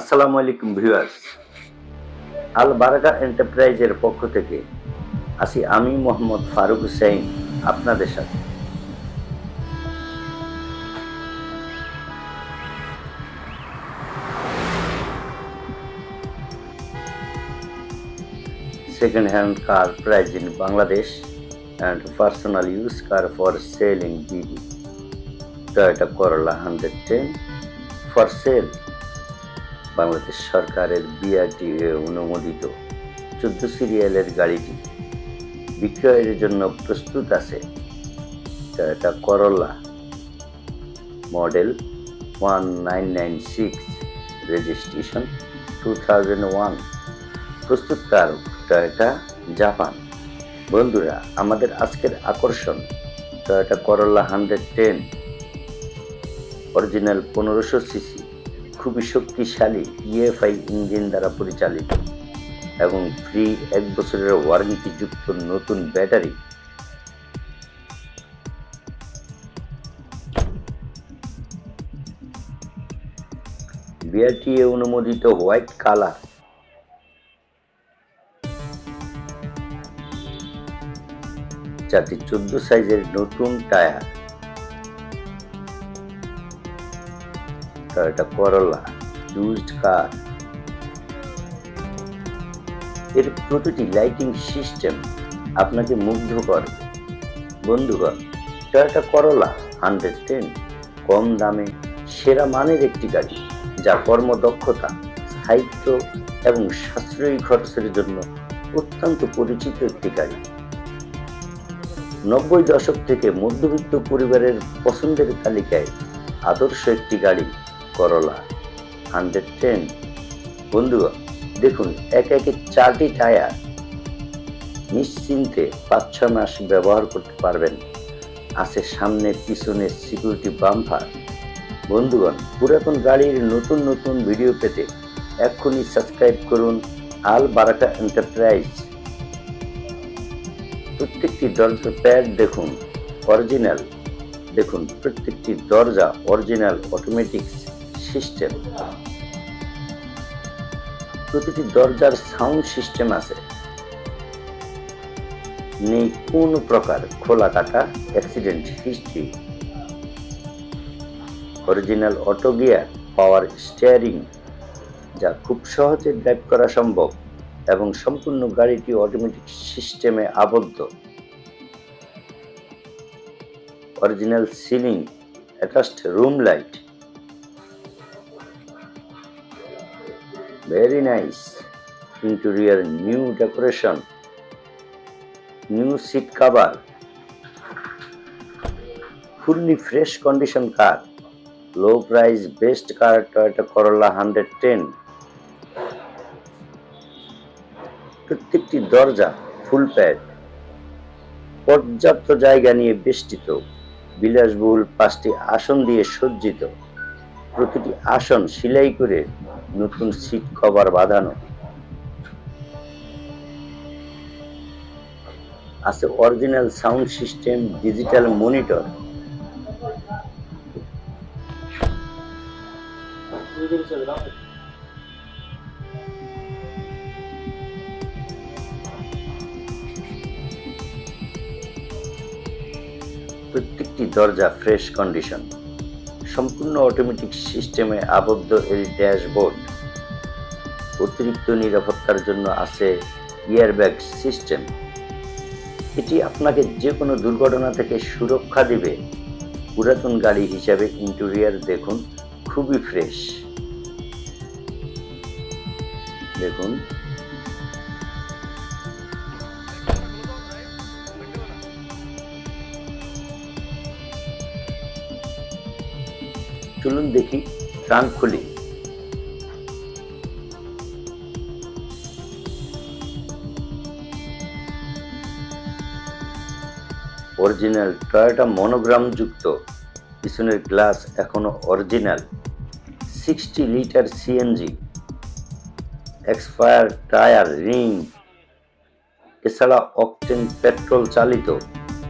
আসসালামু আলাইকুম ভিউয়ার্স। আল বারাকা এন্টারপ্রাইজের পক্ষ থেকে আসি আমি মোহাম্মদ ফারুক হুসাইন আপনাদের সাথে। Second hand car price in Bangladesh and personal use car for sale in BD Toyota Corolla hundred ten for sale Bangladesh সরকারের বিআরটি অনুমোদিত চোদ্দ সিরিয়ালের গাড়িটি বিক্রয়ের জন্য প্রস্তুত আছে। Toyota Corolla model one nine nine six registration two thousand one. প্রস্তুতকারক টয়োটা জাপান। বন্ধুরা, আমাদের আজকের আকর্ষণ Toyota Corolla hundred ten. Original পনেরোশো সিসি। খুবই শক্তিশালী ইএফআই ইঞ্জিন দ্বারা পরিচালিত এবং ফ্রি এক বছরের ওয়ারেন্টিযুক্ত নতুন ব্যাটারি। বিআরটিএ অনুমোদিত হোয়াইট কালার। যাতে চোদ্দ সাইজের নতুন tyre. Toyota Corolla used car এর প্রতিটি লাইটিং সিস্টেম আপনাকে মুগ্ধ করবে। বন্ধুগণ টয়োটা করোলা হান্ড্রেড টেন কম দামে, সেরা মানের একটি গাড়ি, যা কর্মদক্ষতা স্থায়িত্ব এবং সাশ্রয়ী খরচের জন্য অত্যন্ত পরিচিত একটি গাড়ি। নব্বই দশক থেকে মধ্যবিত্ত পরিবারের পছন্দের তালিকায় আদর্শ একটি গাড়ি করলা হান্ড্রেড টেন বন্ধুগণ, দেখুন, এক একে চারটি টায়ার নিশ্চিন্তে পাঁচ ছ মাস ব্যবহার করতে পারবেন। আছে সামনে, পিছনে সিকিউরিটি বাম্পার বন্ধুগণ, পুরাতন গাড়ির নতুন নতুন ভিডিও পেতে এক্ষুনি সাবস্ক্রাইব করুন আল বারাকা এন্টারপ্রাইজ প্রত্যেকটি দরজার প্যাড দেখুন অরিজিনাল দেখুন, প্রত্যেকটি দরজা অরিজিনাল অটোমেটিক সিস্টেম প্রতিটি দরজার সাউন্ড সিস্টেম আছে। নেই কোন প্রকার খোলা কাটা accident history original auto gear power steering যা খুব সহজে ড্রাইভ করা সম্ভব এবং সম্পূর্ণ গাড়িটি অটোমেটিক সিস্টেমে আবদ্ধ। Original ceiling attached room light very nice interior new decoration new seat cover fully fresh condition car low price best car toyota corolla 110 প্রত্যেকটি দরজা ফুল প্যাড পর্যাপ্ত জায়গা নিয়ে বেষ্টিত বিলাসবহুল পাঁচটি আসন দিয়ে সজ্জিত প্রতিটি আসন সেলাই করে নতুন সিট কভার বাঁধানো। আছে original sound system digital monitor প্রত্যেকটি দরজা ফ্রেশ কন্ডিশন সম্পূর্ণ অটোমেটিক সিস্টেমে আবদ্ধ এই ড্যাশবোর্ড অতিরিক্ত নিরাপত্তার জন্য আছে ইয়ারব্যাগ সিস্টেম এটি আপনাকে যে কোনো দুর্ঘটনা থেকে সুরক্ষা দেবে। পুরাতন গাড়ি হিসাবে ইন্টেরিয়ার দেখুন, খুবই ফ্রেশ দেখুন। চলুন দেখি ট্রাঙ্ক খুলি। অরিজিনাল টয়োটা মনোগ্রাম যুক্ত পিছনের গ্লাস এখনও original. Sixty litre CNG. Expire tyre, ring. এছাড়া অকটেন পেট্রোল চালিত।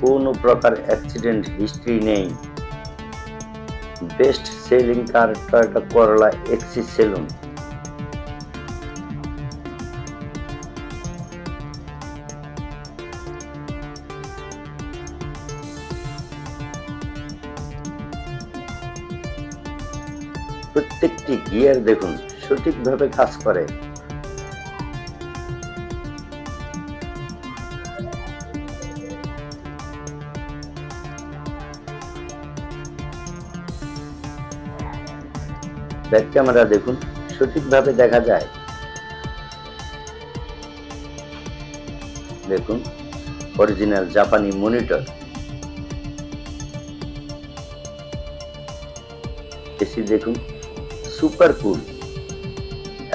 কোনো প্রকার অ্যাক্সিডেন্ট হিস্ট্রি নেই। Best selling car Toyota Corolla Axio saloon প্রত্যেকটি গিয়ার দেখুন সঠিকভাবে কাজ করে। ব্যাক ক্যামেরা দেখুন, সঠিকভাবে দেখা যায়। দেখুন অরিজিনাল জাপানি মনিটর এসি দেখুন সুপার কুল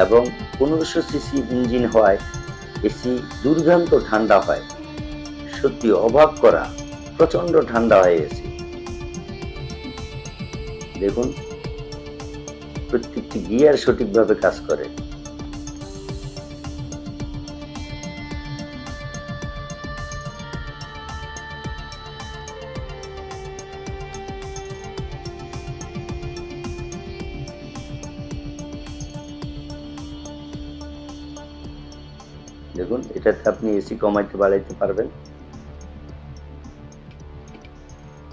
এবং পনেরোশো সিসি ইঞ্জিন হওয়ায় এসি দুর্দান্ত ঠান্ডা হয়। সত্যি অবাক করা প্রচণ্ড ঠান্ডা হয়ে এসি দেখুন প্রত্যেকটি গিয়ার সঠিকভাবে কাজ করে। দেখুন, এটাতে আপনি এসি কমাইতে বাড়াইতে পারবেন।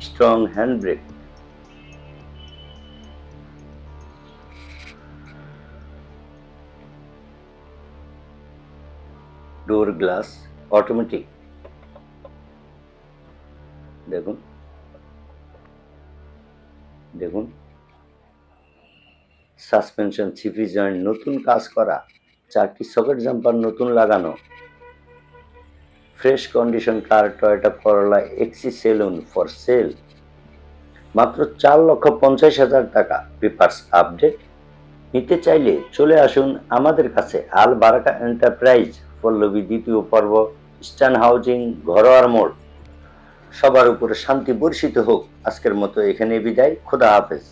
Strong hand brake door glass automatic দেখুন। দেখুন। সাসপেনশন সিপি জয়েন্ট নতুন কাজ করা, চারটি সকেট জাম্পার নতুন লাগানো। Fresh condition car Toyota Corolla এক্সি salon for sale মাত্র চার লক্ষ পঞ্চাশ হাজার টাকা পেপার্স আপডেট নিতে চাইলে চলে আসুন আমাদের কাছে, আল বারাকা এন্টারপ্রাইজ পল্লবী দ্বিতীয় পর্ব স্টান হাউজিং ঘরোয়ার মোড়। সবার উপরে শান্তি বর্ষিত হোক। আজকের মতো এখানে বিদায়। খোদা হাফেজ।